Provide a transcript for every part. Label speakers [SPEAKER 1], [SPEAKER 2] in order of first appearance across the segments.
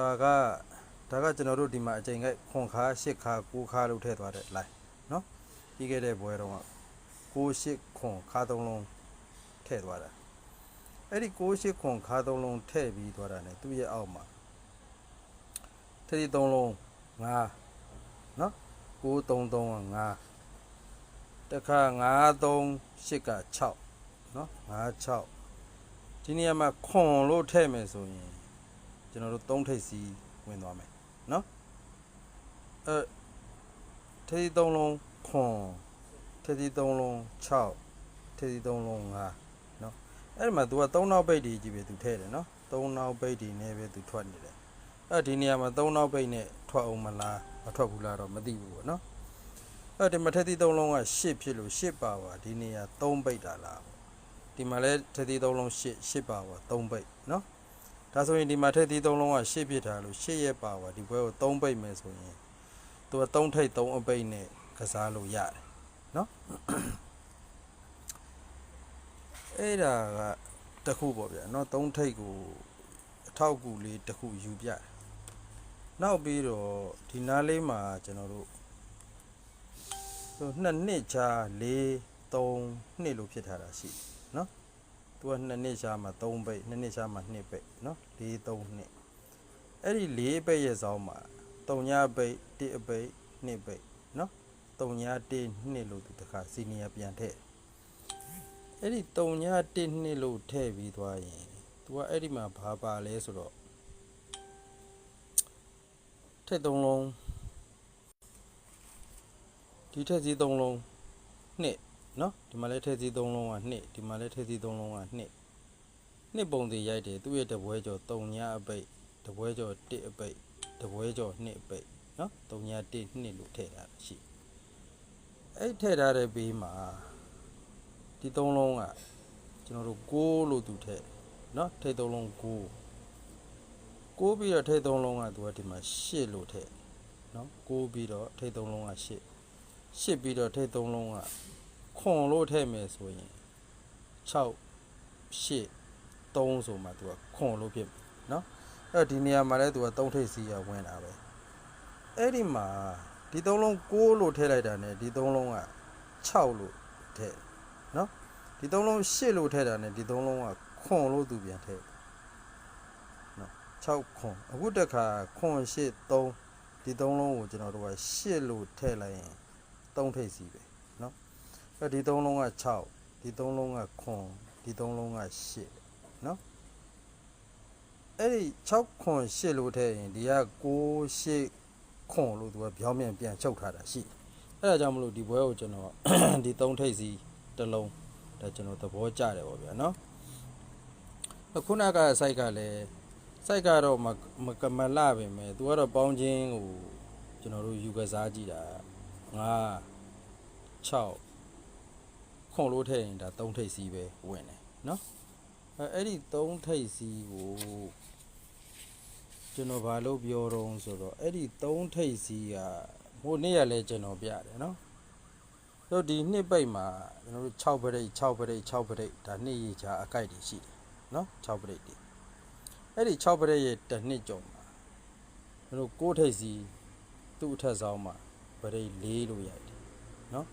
[SPEAKER 1] ဒါကဒါကကျွန်တော်တို့ဒီမှာအချိန်ကခွန်ခါရှစ်ခါကိုခါလို့ထည့်သွားတဲ့ line เนาะပြီးခဲ့တဲ့ဘွဲတော့ကကိုရှစ်ခွန်ခါသုံးလုံးထည့်သွားတာအဲ့ဒီကိုရှစ်ခွန်ခါသုံးလုံးထည့်ပြီးသွားတာ ਨੇ သူ့ရဲ့အောက်မှာထည့်ဒီသုံးလုံး5เนาะ933က5တခါ938က6เนาะ56ဒီနေရာမှာခွန်လို့ထည့်မယ်ဆိုရင် ကျွန်တော်တို့၃ထိပ်စီဝင်သွားမယ်နော်အဲထိပ်၃လုံးခွန်ထိပ်၃လုံး6ထိပ်၃လုံး9နော်အဲ့ဒီမှာ तू က၃နောက်ပိတ်တွေကြီးပဲ तू ထည့်တယ်နော်၃နောက်ပိတ်တွေနဲ့ပဲ तू ထွက်နေတယ်အဲ့ဒီနေရာမှာ၃နောက်ပိတ်နဲ့ထွက်အောင်မလားမထွက်ဘူးလားတော့မသိဘူးပေါ့နော်အဲ့ဒီမှာထက်သီး၃လုံးက၈ဖြစ်လို့၈ပါပါဒီနေရာ၃ပိတ်တာလားဒီမှာလဲထက်သီး၃လုံး၈၈ပါပါ၃ပိတ်နော် ဒါဆိုရင်ဒီမှာထည့်သီးသုံးလုံးကရှစ်ပြစ်ထားလို့ရှစ်ရဲ့ပါပါဒီဘွဲကို3ပိတ်မယ်ဆိုရင်သူက3ထိပ်3အပိတ်နဲ့ကစားလို့ရတယ်နော်အဲ့ဒါကတစ်ခုပေါ့ဗျာနော်3ထိပ်ကိုအထောက်အကူလေးတစ်ခုယူပြတယ်နောက်ပြီးတော့ဒီနားလေးမှာကျွန်တော်တို့ဟိုနှစ်နှစ်ချာ4 3နှစ်လို့ဖြစ်ထားတာရှိတယ်နော် သူက2နှစ်ရှားမှာ3ပိတ်2နှစ်ရှားမှာ2ပိတ်เนาะ4 3နှစ်အဲ့ဒီ4ပိတ်ရဲ့ဇောင်းမှာ3ညပိတ်1အပိတ်2ပိတ်เนาะ3ည1နှစ်လို့သူတခါစီနီယာပြန်ထည့်အဲ့ဒီ3ည1နှစ်လို့ထည့်ပြီးသွားရင်သူကအဲ့ဒီမှာဘာပါလဲဆိုတော့ထည့်3လုံးဒီထည့်စီ3လုံးနှစ် နော်ဒီမှာလဲထည့်စီ3လုံးက2ဒီမှာလဲထည့်စီ3လုံးက2နှစ်ပုံစီရိုက်တယ်သူ့ရဲ့တပွဲကျော်3ညအပိတ်တပွဲကျော်1အပိတ်တပွဲကျော်2အပိတ်နော်3ည1 2လို့ထည့်ထားတာရှိအဲ့ထည့်ထားတဲ့ဘေးမှာဒီ3လုံးကကျွန်တော်တို့6လို့သူထည့်နော်ထည့်3လုံး6 6ပြီးတော့ထည့်3လုံးကသူကဒီမှာ8လို့ထည့်နော်6ပြီးတော့ထည့်3လုံးက8 8ပြီးတော့ထည့်3လုံးက ခွန်လို့ထည့်မယ်ဆိုရင်6 8 3ဆိုမှသူကခွန်လို့ဖြစ်မယ်เนาะအဲ့တော့ဒီနေရာမှာလဲသူက3ထိပ်စီးရဝင်တာပဲအဲ့ဒီမှာဒီ3လုံး6လို့ထည့်လိုက်တာ ਨੇ ဒီ3လုံးက6လို့ထည့်เนาะဒီ3လုံး8လို့ထည့်တာ ਨੇ ဒီ3လုံးကခွန်လို့သူပြန်ထည့်เนาะ6ခွန်အခုတစ်ခါခွန်8 3ဒီ3လုံးကိုကျွန်တော်တို့က8လို့ထည့်လိုက်ရင်3ထိပ်စီးပဲ အဲဒီ၃လုံးက6ဒီ၃လုံးက9ဒီ၃လုံးက8နော်အဲ့ဒီ6ခွန်8လို့ထည့်ရင်ဒီက9 8ခွန်လို့သူကပြောင်းပြန်ပြန်ချုပ်ထားတာရှိအဲ့ဒါကြောင့်မလို့ဒီပွဲကိုကျွန်တော်ဒီ3ထိပ်စီတစ်လုံးဒါကျွန်တော်သဘောကျတယ်ပေါ့ဗျာနော်ခုနကစိုက်ကလည်းစိုက်ကတော့မကမလပင်ပဲသူကတော့ပေါင်းချင်းကိုကျွန်တော်တို့ယူကစားကြည့်တာ9 6 ခွန်လို့ထည့်ရင်ဒါ၃ထိပ်စီးပဲဝင်တယ်နော်အဲအဲ့ဒီ၃ထိပ်စီးကိုကျွန်တော်ဘာလို့ပြောတော့ဆိုတော့အဲ့ဒီ၃ထိပ်စီးကဟိုနေ့ရလဲကျွန်တော်ပြတယ်နော်တို့ဒီနှစ်ပိတ်မှာကျွန်တော်တို့6ပရိတ်6ပရိတ်6ပရိတ်ဒါနှစ်ရေချာအကိုက်တွေရှိတယ်နော်6ပရိတ်တွေအဲ့ဒီ6ပရိတ်ရဲ့တစ်နှစ်ကျော်မှာကျွန်တော်တို့ကိုးထိပ်စီသူ့အထက်ဆောင်မှာပရိတ်၄လို့ရိုက်တယ်နော်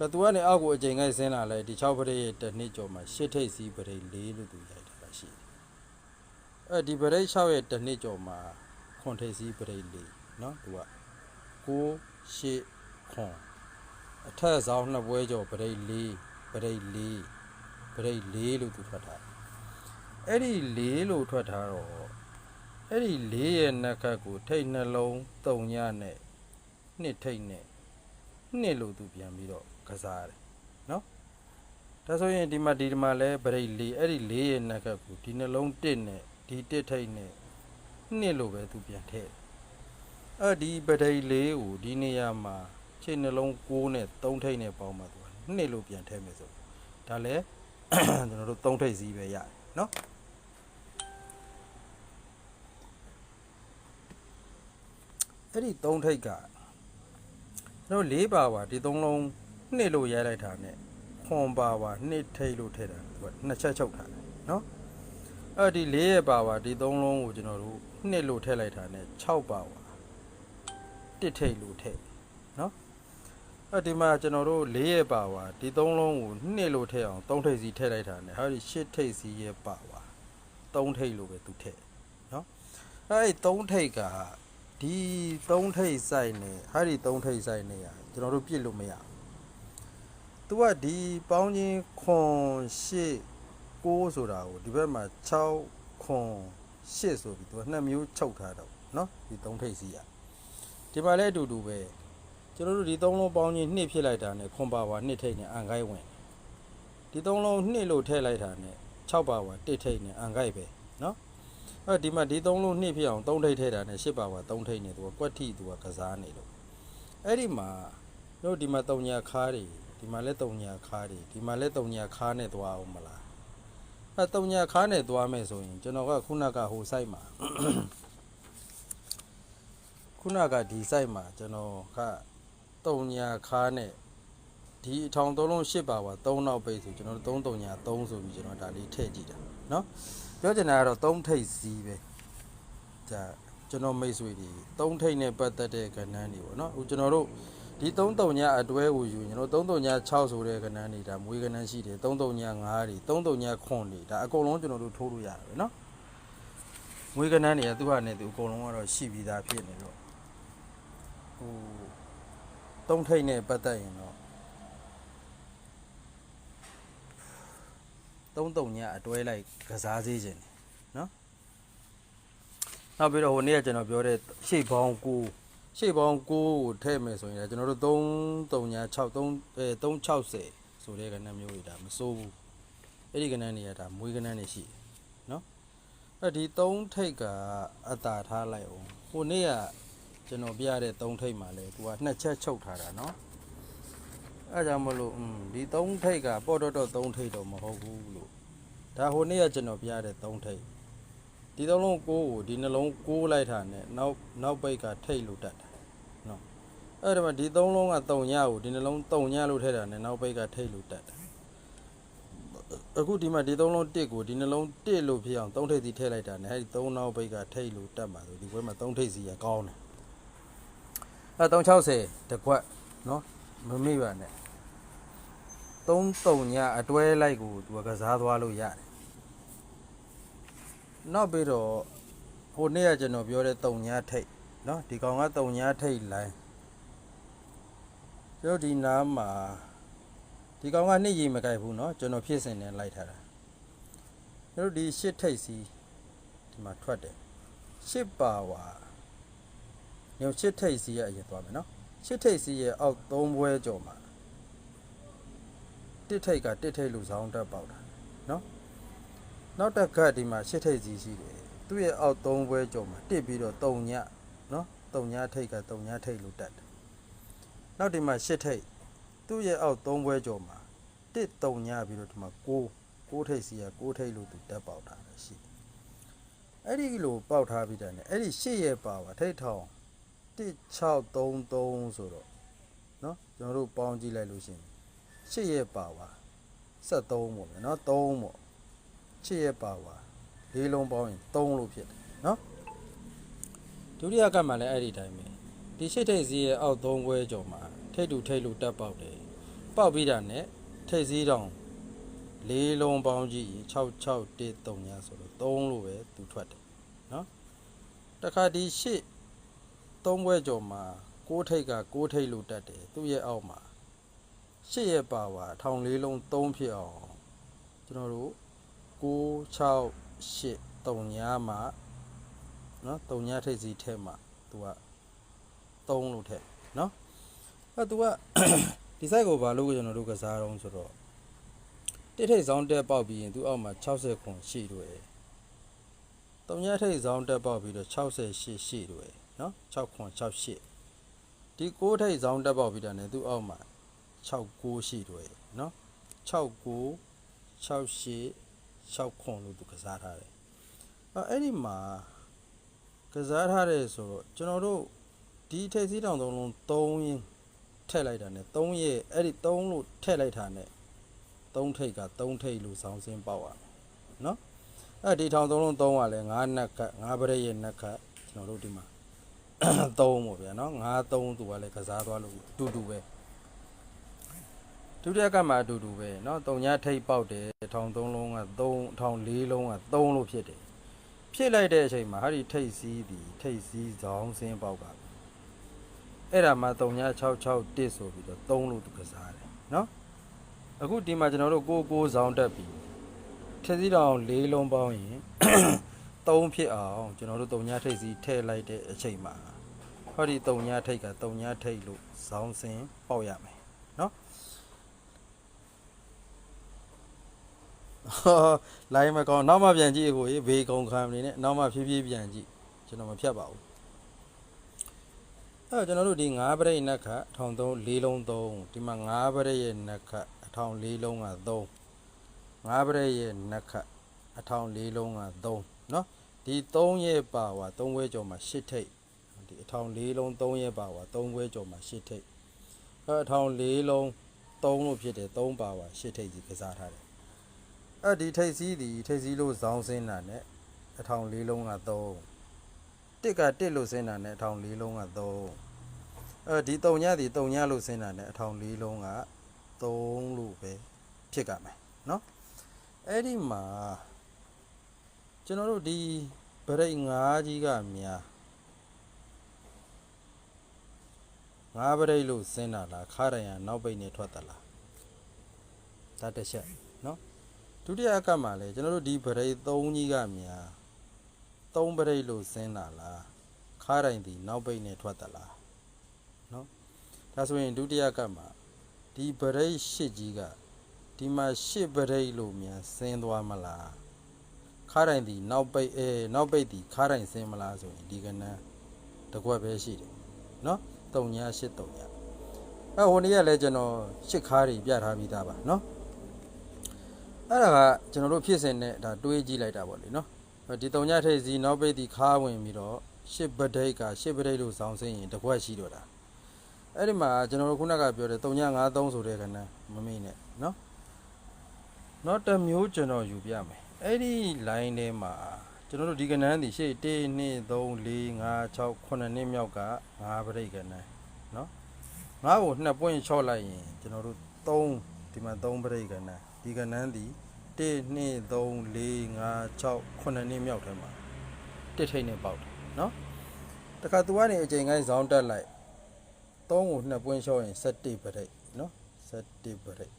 [SPEAKER 1] นาะ ဒါသူကနေအောက်ကိုအချိန်ငိုက်ဆင်းလာလဲဒီ6ပရိတ်ရဲ့တစ်နှစ်ကျော်မှာရှစ်ထိပ်စီးပရိတ်4လို့သူရိုက်ထားတာရှိတယ်။အဲဒီပရိတ်6ရဲ့တစ်နှစ်ကျော်မှာခွန်ထိပ်စီးပရိတ်4เนาะသူက9 8ခွန်အထက်ဆောင်နှစ်ပွဲကျော်ပရိတ်4ပရိတ်4ပရိတ်4လို့သူထွက်ထားတယ်။အဲ့ဒီ4လို့ထွက်ထားတော့အဲ့ဒီ4ရဲ့နှက်ခတ်ကိုထိတ်နှလုံး3ညနဲ့နှစ်ထိတ်နဲ့ နှစ်လို့သူပြန်ပြီးတော့ ကစားတယ်နော်ဒါဆိုရင်ဒီမှာဒီမှာလဲဗရိတ်၄အဲ့ဒီ၄ရဲ့နှက်ကပ်ကိုဒီနှလုံးတစ်နဲ့ဒီတစ်ထိတ်နဲ့နှစ်လို့ပဲသူပြန်ထည့်တယ်အဲ့ဒီဗရိတ်၄ကိုဒီနေရာမှာခြေနှလုံး6နဲ့3ထိတ်နဲ့ပေါင်းမှသူကနှစ်လို့ပြန်ထည့်မယ်ဆိုဒါလဲကျွန်တော်တို့3ထိတ်စီးပဲရတယ်နော်အဲ့ဒီ3ထိတ်ကကျွန်တော်၄ပါပါဒီသုံးလုံး နှစ်လို့ရိုက်လိုက်တာ ਨੇ ခွန်ပါပါနှစ်ထိတ်လို့ထည့်တာသူကနှစ်ချက်ချုပ်ထားတယ်နော်အဲ့ဒီ၄ရဲ့ပါဝါဒီ၃လုံးကိုကျွန်တော်တို့နှစ်လို့ထည့်လိုက်တာနဲ့6ပါဝါတစ်ထိတ်လို့ထည့်နော်အဲ့ဒီမှာကျွန်တော်တို့၄ရဲ့ပါဝါဒီ၃လုံးကိုနှစ်လို့ထည့်အောင်၃ထိတ်စီထည့်လိုက်တာနဲ့ဟာဒီ၈ထိတ်စီရဲ့ပါဝါ၃ထိတ်လို့ပဲသူထည့်နော်အဲ့ဒီ၃ထိတ်ကဒီ၃ထိတ်ဆိုင်နဲ့ဟာဒီ၃ထိတ်ဆိုင်နဲ့ကကျွန်တော်တို့ပြစ်လို့မရဘူး သူကဒီပေါင်းချင်းခွန်၈ 6ဆိုတာကိုဒီဘက်မှာ6ခွန်8ဆိုပြီးသူကနှစ်မျိုးချုပ်ထားတော့เนาะဒီသုံးထိပ်စီရဒီမှာလည်းအတူတူပဲကျွန်တော်တို့ဒီသုံးလုံးပေါင်းချင်းနှစ်ဖြစ်လိုက်တာနဲ့ခွန်ပါဝါနှစ်ထိပ်နဲ့အန်ခိုက်ဝင်ဒီသုံးလုံးနှစ်လို့ထည့်လိုက်တာနဲ့6ပါဝါတစ်ထိပ်နဲ့အန်ခိုက်ပဲเนาะအဲ့ဒီမှာဒီသုံးလုံးနှစ်ဖြစ်အောင်သုံးထိပ်ထည့်တာနဲ့10ပါဝါသုံးထိပ်နဲ့သူကကွက်ထိသူကကစားနေလို့အဲ့ဒီမှာတို့ဒီမှာတုံညာခါးတွေ ဒီမှာလည်းတုံညာခါးတွေဒီမှာလည်းတုံညာခါးနဲ့သွားအောင်မလား အဲတုံညာခါးနဲ့သွားမယ်ဆိုရင်ကျွန်တော်ကခုနကဟို site မှာ ခုနကဒီ site မှာကျွန်တော်ကတုံညာခါးနဲ့ဒီအထောင်သုံးလုံး၈ပါပါ၃နောက်ပိတ်ဆိုကျွန်တော်တို့3တုံညာ3ဆိုပြီးကျွန်တော်ဒါလေးထည့်ကြည့်တာเนาะပြောချင်တာကတော့3ထိပ်စီးပဲဒါကျွန်တော်မိတ်ဆွေတွေ3ထိပ်နဲ့ပတ်သက်တဲ့ကဏ္ဍတွေပေါ့เนาะဟိုကျွန်တော်တို့ ဒီ3တုံညာအတွဲကိုယူရင်ကျွန်တော်3တုံညာ6ဆိုတဲ့ကဏ္ဍတွေဒါမွေးကဏ္ဍရှိတယ်3တုံညာ9တွေ3တုံညာ9တွေဒါအကုန်လုံးကျွန်တော်တို့ထိုးလို့ရတယ်ပဲเนาะမွေးကဏ္ဍတွေကသူ့ဟာနဲ့သူအကုန်လုံးကတော့ရှိပြီးသားဖြစ်နေတော့ဟို3ထိပ်နဲ့ပတ်သက်ရင်တော့3တုံညာအတွဲလိုက်ကစားစေခြင်းเนาะနောက်ပြီးတော့ဟိုနေ့ကကျွန်တော်ပြောတဲ့ရှေ့ပေါင်းကို ရှေ့ပေါင်း9ကိုထည့်မယ်ဆိုရင်လည်းကျွန်တော်တို့3 3ညာ6 3အဲ360ဆိုတဲ့ကဏ္ဍမျိုးတွေဒါမစိုးဘူးအဲ့ဒီကဏ္ဍတွေကဒါမွေးကဏ္ဍတွေရှိတယ်နော်အဲ့ဒီ3ထိတ်ကအတာထားလိုက်အောင်ဟိုနေ့ကကျွန်တော်ပြရတဲ့3ထိတ်မှာလဲသူကနှစ်ချက်ချုပ်ထားတာနော်အဲ့ကြောင့်မလို့อืมဒီ3ထိတ်ကပေါ့တော့တော့3ထိတ်တော့မဟုတ်ဘူးလို့ဒါဟိုနေ့ကကျွန်တော်ပြရတဲ့3ထိတ် ဒီသုံးလုံးကိုကိုဒီနှလုံးကိုလိုက်တာနဲ့နောက်နောက်ပိတ်ကထိတ်လို့တတ်တယ်အဲ့ဒါမှဒီသုံးလုံးကတုံညကိုဒီနှလုံးတုံညလို့ထည့်တာနဲ့နောက်ပိတ်ကထိတ်လို့တက်တယ်အခုဒီမှာဒီသုံးလုံးတစ်ကိုဒီနှလုံးတစ်လို့ဖြစ်အောင်သုံးထိပ်စီထည့်လိုက်တာနဲ့အဲ့ဒီသုံးနောက်ပိတ်ကထိတ်လို့တက်မှာဆိုဒီဘွဲမှာသုံးထိပ်စီကကောင်းတယ်အဲ့360တကွက်နော်မမေ့ပါနဲ့သုံးတုံညအတွဲလိုက်ကိုသူကကစားသွားလို့ရတယ် နောက်ပြီးတော့ဟိုနေ့ကကျွန်တော်ပြောတဲ့တုံညထိတ်နော်ဒီကောင်ကတုံညထိတ်လိုင်း ကျွန်တော်ဒီနားမှာဒီကောင်ကနှစ်ရီမကြိုက်ဘူးเนาะကျွန်တော်ဖြစ်စင်နဲ့လိုက်ထားတာကျွန်တော်ဒီရှစ်ထိပ်စီဒီမှာထွက်တယ်ရှစ်ပါဝါညရှစ်ထိပ်စီရဲ့အရင်သွားမယ်เนาะရှစ်ထိပ်စီရဲ့အောက်သုံးဘွဲကျော်မှာတစ်ထိပ်ကတစ်ထိပ်လူဆောင်တက်ပေါက်တာเนาะ နောက်တစ်ခါဒီမှာရှစ်ထိပ်စီရှိတယ်သူ့ရဲ့အောက်သုံးဘွဲကျော်မှာတစ်ပြီးတော့တုံညเนาะတုံညထိပ်ကတုံညထိပ်လူတက်တယ် နောက်ဒီမှာရှစ်ထိပ်သူ့ရဲ့အောက်သုံးဘွဲကျော်မှာတစ်တုံညပြီးတော့ဒီမှာကိုကိုထိပ်စီကကိုထိပ်လို့သူတက်ပေါက်တာလည်းရှိတယ်အဲ့ဒီလိုပေါက်ထားပြီးတယ်ねအဲ့ဒီရှစ်ရဲ့ပါပါထိပ်ထောင်1633ဆိုတော့เนาะကျွန်တော်တို့ပေါင်းကြည့်လိုက်လို့ရှိရင်ရှစ်ရဲ့ပါပါ73ပေါ့ဗျာเนาะ3ပေါ့ 6ရဲ့ပါဝါ၄လုံးပေါင်းရင်3လို့ဖြစ်တယ်နော်ဒုတိယကမှလည်းအဲ့ဒီတိုင်းပဲဒီရှိထိတ်စည်းရဲ့အောက်3ခွဲကျော်မှာထိတ်တူထိတ်လူတက်ပေါက်တယ်ပေါက်ပြီးတာနဲ့ထိတ်စည်းတောင်၄လုံးပေါင်းကြည့်ရင်6613ညဆိုလို့3လို့ပဲသူထွက်တယ်နော်တခါဒီရှစ်3ခွဲကျော်မှာ6ထိတ်က6ထိတ်လို့တက်တယ်သူ့ရဲ့အောက်မှာရှစ်ရဲ့ပါဝါ1004လုံး3ဖြစ်အောင်ကျွန်တော်တို့ 668 3ညမှာနော်3ညထိတ်စည်းထဲမှာသူက3လို့ထည့်နော်အဲသူကဒီ site ကိုဘာလို့ကျွန်တော်တို့ကစားတော့ဆိုတော့တစ်ထိပ်ဆောင်တက်ပေါက်ပြီးရင်သူအောက်မှာ60ခွန်ရှိတွေ့တယ်။တုံညထိပ်ဆောင်တက်ပေါက်ပြီးတော့68ရှိတွေ့တယ်နော်6ခွန်68ဒီ6ထိပ်ဆောင်တက်ပေါက်ပြီးတာ ਨੇ သူအောက်မှာ69ရှိတွေ့တယ်နော်69 68 6ခွန်လို့သူကစားထားတယ်။အဲအဲ့ဒီမှာကစားထားတယ်ဆိုတော့ကျွန်တော်တို့ ဒီထိပ်စီးတောင်သုံးလုံး3ရင်းထည့်လိုက်တာ ਨੇ 3ရဲ့အဲ့ဒီ3လို့ထည့်လိုက်တာ ਨੇ 3ထိပ်က3ထိပ်လို့ဆောင်းစင်းပေါက်ရမယ်เนาะ အဲ့ဒီထောင်သုံးလုံးသုံးကလည်းငါးနက်ခတ်ငါးပရိရဲ့နက်ခတ်ကျွန်တော်တို့ဒီမှာ သုံးပေါ့ဗျာနော်ငါးသုံးသူကလည်းကစားသွားလို့အတူတူပဲ ဒုတိယကမှအတူတူပဲเนาะတုံညာထိတ်ပေါက်တယ်ထောင်သုံးလုံးက3ထောင်၄လုံးက3လို့ဖြစ်တယ်ဖြစ်လိုက်တဲ့အချိန်မှာဟာဒီထိတ်စီးသည်ထိတ်စီးဇောင်းစင်းပေါက်ကအဲ့ဒါမှတုံညာ66တစ်ဆိုပြီးတော့3လို့သူကစားတယ်เนาะအခုဒီမှာကျွန်တော်တို့ကိုကိုဇောင်းတက်ပြီးထက်စီတောင်၄လုံးပေါင်းရင် 3ဖြစ်အောင်ကျွန်တော်တို့တုံညာထိတ်စီးထည့်လိုက်တဲ့အချိန်မှာ ဟောဒီတုံညာထိတ်ကတုံညာထိတ်လို့ဇောင်းစင်ပေါက်ရမယ် ယ် လိုင်းမကောင်းနောက်မှပြန်ကြည့်ကိုဘေးကုံခံနေနဲ့နောက်မှဖြည်းဖြည်းပြန်ကြည့်ကျွန်တော်မဖြတ်ပါဘူးအဲတော့ကျွန်တော်တို့ဒီ9ပရိတ်နက်ခတ်ထောင်3 4လုံး3ဒီမှာ9ပရိတ်ရဲ့နက်ခတ်အထောင်4လုံးက3 9ပရိတ်ရဲ့နက်ခတ်အထောင်4လုံးက3နော်ဒီ3ရဲ့ပါဝါ3ဝဲကျော်မှာ8ထိတ်ဒီအထောင်၄လုံး3ရဲပါဝါ3ခွဲကျော်မှာ8ထိပ်အဲအထောင်၄လုံး3လို့ဖြစ်တယ်3ပါဝါ8ထိပ်ကြီးကစားထားတယ် အဲ့ဒီထိပ်စီးဒီထိပ်စီးလို့ဇောင်းစင်းတာနဲ့အထောင်၄လုံးက3တစ်ကတစ်လို့စင်းတာနဲ့အထောင်၄လုံးက3အဲဒီတုံညဒီတုံညလို့စင်းတာနဲ့အထောင်၄လုံးက3လို့ပဲဖြစ်ကြမယ်เนาะအဲ့ဒီမှာကျွန်တော်တို့ဒီဗရိတ်5ကြီးကများ ငါးပရိတ်လို့စင်းတာလားခါရယံနောက်ပိတ်နေထွက်တာလားဒါတစ်ချက်နော် ဒုတိယအကပ်မှာလည်းကျွန်တော်တို့ဒီဗရိတ်3ကြီးကများ3ဗရိတ်လို့စဉ်းတာလားခါတိုင်းဒီနောက်ပိတ်နဲ့ထွက်သလားနော်ဒါဆိုရင်ဒုတိယကပ်မှာဒီဗရိတ်8ကြီးကဒီမှာ8ဗရိတ်လို့မြန်စဉ်းသွားမလားခါတိုင်းဒီနောက်ပိတ်အဲနောက်ပိတ်ဒီခါတိုင်းစဉ်းမလားဆိုရင်ဒီကနန်းတကွက်ပဲရှိတယ်နော်3ညာ8 3ညာအဲဟိုနေ့ကလည်းကျွန်တော်8ခါတွေပြထားပြီးသားပါနော် အဲ့ဒါကကျွန်တော်တို့ဖြစ်စဉ်နဲ့ဒါတွေးကြည့်လိုက်တာပေါ့လေเนาะဒီတုံညာထိပ်စီနောက်ပိတ်ဒီခါးဝင်ပြီးတော့ရှစ်ပဒိတ်ကရှစ်ပဒိတ်လို့ဇောင်းစင်းရင်တစ်ခွက်ရှိတော့တာအဲ့ဒီမှာကျွန်တော်တို့ခုနကပြောတဲ့တုံညာ93ဆိုတဲ့ကဏ္ဍမမေ့နဲ့เนาะနောက်တစ်မျိုးကျွန်တော်ယူပြမယ်အဲ့ဒီ line ထဲမှာကျွန်တော်တို့ဒီကဏ္ဍဒီရှေ့1 2 3 4 5 6 9နှစ်မြောက်က5ပရိတ်ကဏ္ဍနော်5ကို2ပွင့်ချော့လိုက်ရင်ကျွန်တော်တို့3ဒီမှာ3ပရိတ်ကဏ္ဍ ဒီကဏ္ဍဒီ1 2 3 4 5 6 9နှစ်မြောက်ထဲမှာတစ်ထိတ်နဲ့ပေါက်တယ်နော်တခါသူကနေအချိန်ကိုင်းဇောင်းတက်လိုက်3ကို2ပွင့်ချော့ရင်7ပရိတ်နော်7ပရိတ်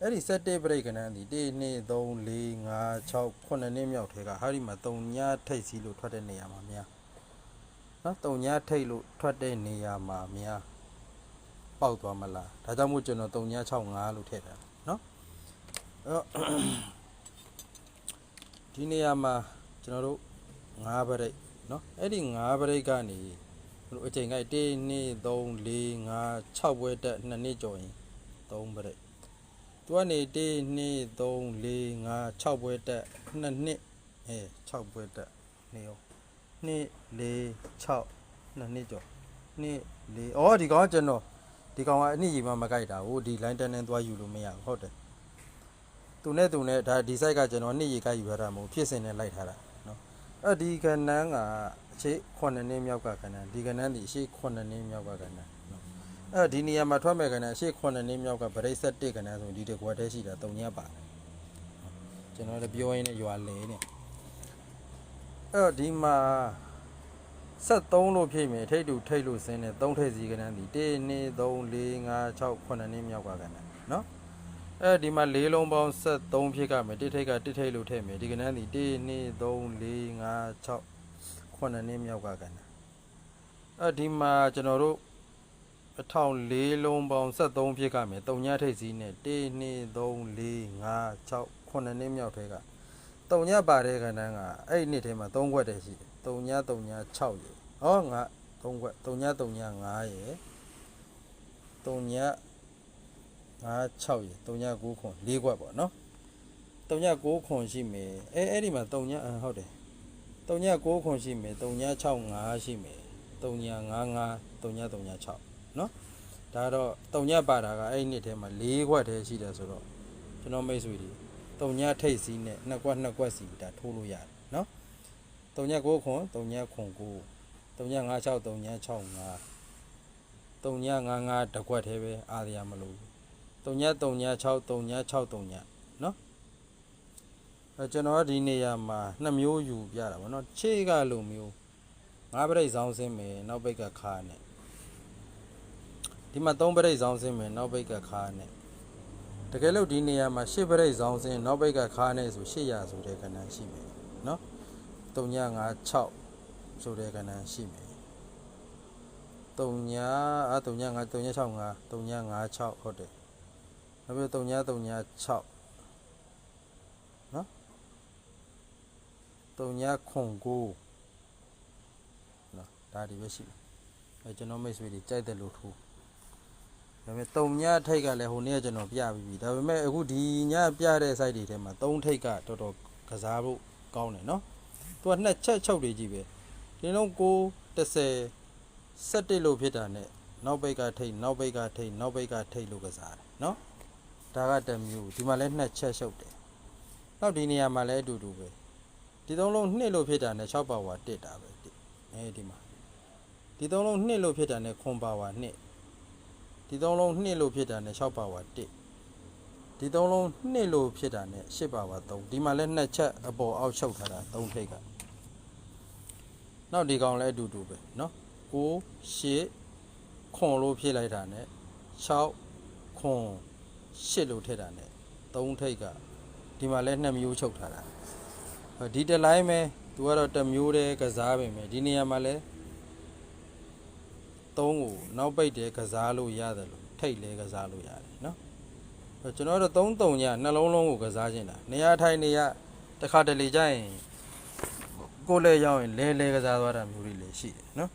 [SPEAKER 1] အဲ့ဒီ7ပရိတ်ကဏ္ဍဒီ1 2 3 4 5 6 9နှစ်မြောက်ထဲကဟာဒီမှာ3ညထိတ်စီလို့ထွက်တဲ့နေရာမှာများနော်3ညထိတ်လို့ထွက်တဲ့နေရာမှာများပေါက်သွားမလားဒါကြောင့်မို့ကျွန်တော်3ည65လို့ထည့်တာနော်အဲ့တော့ ဒီနေရာမှာကျွန်တော်တို့9ပရိတ်နော်အဲ့ဒီ9ပရိတ်ကနေတို့အချိန်ကိုက်1 2 3 4 5 6ဘွဲတက်2နှစ်ကျော်ရင်3ပရိတ်သူကနေ1 2 3 4 5 6ဘွဲတက်2နှစ်အဲ6ဘွဲတက်နေရော2 4 6 2နှစ်ကျော်2 4အော်ဒီကောင်ကကျွန်တော်ဒီကောင်ကအနှစ်ကြီးမှမကြိုက်တာဟိုဒီ line တန်းတန်းသွားယူလို့မရဘူးဟုတ်တယ် သူနဲ့သူနဲ့ဒါဒီ site ကကျွန်တော်နှစ်ကြီးကြိုက်ယူရတာမဟုတ်ဖြစ်စဉ်နဲ့လိုက်ထားတာနော်အဲ့ဒီကဏ္ဍကအရှိ9နှစ်မြောက်ကကဏ္ဍဒီကဏ္ဍဒီအရှိ9နှစ်မြောက်ကကဏ္ဍနော်အဲ့ဒီနေရာမှာထွက်မဲ့ကဏ္ဍအရှိ9နှစ်မြောက်ကဗရိတ်ဆက်1ကဏ္ဍဆိုရင်ဒီတကွက်တည်းရှိတာ3ညပါတယ်ကျွန်တော်လည်းပြောရင်းနဲ့ရွာလဲနေအဲ့တော့ဒီမှာဆက်3လို့ဖြစ်မယ်ထိတ်တူထိတ်လို့ဆင်းတဲ့3ထိတ်စီကဏ္ဍဒီ1 2 3 4 5 6 9နှစ်မြောက်ကကဏ္ဍနော် အဲဒီမှာ၄လုံးပေါင်းဆက်3ဖြစ်ကမယ်တစ်ထိတ်ကတစ်ထိတ်လို့ထည့်မယ်ဒီကဏ္ဍဒီ1 2 3 4 5 6 9နှစ်မြောက်ကကဏ္ဍအဲဒီမှာကျွန်တော်တို့အထောင်၄လုံးပေါင်းဆက်3ဖြစ်ကမယ်3ညထိတ်စီနဲ့1 2 3 4 5 6 9နှစ်မြောက်ထဲက3ညပါတဲ့ကဏ္ဍကအဲ့ဒီနှစ်ထဲမှာ3ခွက်တည်းရှိတယ်3ည3ည6ရေဟောငါ3ခွက်3ည3ည9ရေ3ည 9 6ရေ3ည9ခွန်4ခွက်ပေါ့နော်3ည9ခွန်ရှိမယ်အဲအဲ့ဒီမှာ3ညအဟုတ်တယ်3ည9ခွန်ရှိမယ်3ည6 5ရှိမယ်3ည9 5 3ည3ည6နော်ဒါတော့3ညပါတာကအဲ့ဒီနှစ်ထဲမှာ4ခွက်တည်းရှိတယ်ဆိုတော့ကျွန်တော်မိတ်ဆွေတွေတုံညာထိတ်စီနဲ့နှစ်ကွက်နှစ်ကွက်စီဒါထိုးလို့ရတယ်နော်တုံညာကိုခွန်တုံညာခွန်ကိုတုံညာ56တုံညာ65တုံညာ55တကွက်သေးပဲအားရမလို့ တုံညာတုံညာ6တုံညာ6တုံညာနော်အဲကျွန်တော်ကဒီနေရာမှာနှစ်မျိုးယူပြတာဗောနော်ခြေကလိုမျိုးငါးပရိတ်ဆောင်စင်းမယ်နောက်ဘိတ်ကခါနဲ့ဒီမှာသုံးပရိတ်ဆောင်စင်းမယ်နောက်ဘိတ်ကခါနဲ့တကယ်လို့ဒီနေရာမှာရှစ်ပရိတ်ဇောင်းစင်းနောက်ဘိတ်ကခါနေဆို800ဆိုတဲ့ကဏ္ဍရှိမယ်နော်356ဆိုတဲ့ကဏ္ဍရှိမယ်3အာ355 365 356ဟုတ်တယ် နောက်ပြီး336နော်359နော်ဒါဒီပဲရှိတယ်အဲကျွန်တော်မိတ်ဆွေတွေကြိုက်တယ်လို့ထိုးဒါပေမဲ့တုံညထိတ်ကလည်းဟိုနေ့ကကျွန်တော်ပြပြီးပြီဒါပေမဲ့အခုဒီညပြတဲ့ site တွေထဲမှာသုံးထိတ်ကတော်တော်ကစားဖို့ကောင်းတယ်နော်သူကနှစ်ချက်ချုပ်တွေကြီးပဲဒီလုံးကို30 17လို့ဖြစ်တာနဲ့နောက်ဘိတ်ကထိတ်နောက်ဘိတ်ကထိတ်နောက်ဘိတ်ကထိတ်လို့ကစားတယ်နော် ဒါကတစ်မျိုးဒီမှာလည်းနှစ်ချက်ရှုပ်တယ်နောက်ဒီနေရာမှာလည်းအတူတူပဲဒီသုံးလုံးနှစ်လို့ဖြစ်တာနဲ့6ပါဝါတစ်တာပဲတစ်အဲဒီမှာဒီသုံးလုံးနှစ်လို့ဖြစ်တာနဲ့ခွန်ပါဝါနှစ် ဒီသုံးလုံးနှစ်လို့ဖြစ်တာနဲ့6ပါဝါ1ဒီသုံးလုံးနှစ်လို့ဖြစ်တာနဲ့8ပါဝါ3ဒီမှာလည်းနှစ်ချက်အပေါ်အောက်ချုပ်ထားတာ3ထိပ်ကနောက်ဒီကောင်လည်းအတူတူပဲเนาะ9 8ခွန်လို့ဖြစ်လိုက်တာနဲ့6ခွန် 8လို့ထည့်တာနဲ့3ထိပ်ကဒီမှာလည်း2မျိုးချုပ်ထားတာဟောဒီတစ်လိုင်းပဲသူကတော့တစ်မျိုးတည်းကစားပဲမယ်ဒီနေရာမှာလည်းသုံးကိုနောက်ပိတ်တယ်ကစားလို့ရတယ်လို့ထိတ်လဲကစားလို့ရတယ်နော်အဲ့ကျွန်တော်တို့သုံးတုံညနှလုံးလုံးကိုကစားခြင်းတာနေရာထိုင်နေရတစ်ခါတလေကြရင်ကိုယ်လဲရောက်ရင်လဲလဲကစားသွားတာမျိုးတွေလည်းရှိတယ်နော်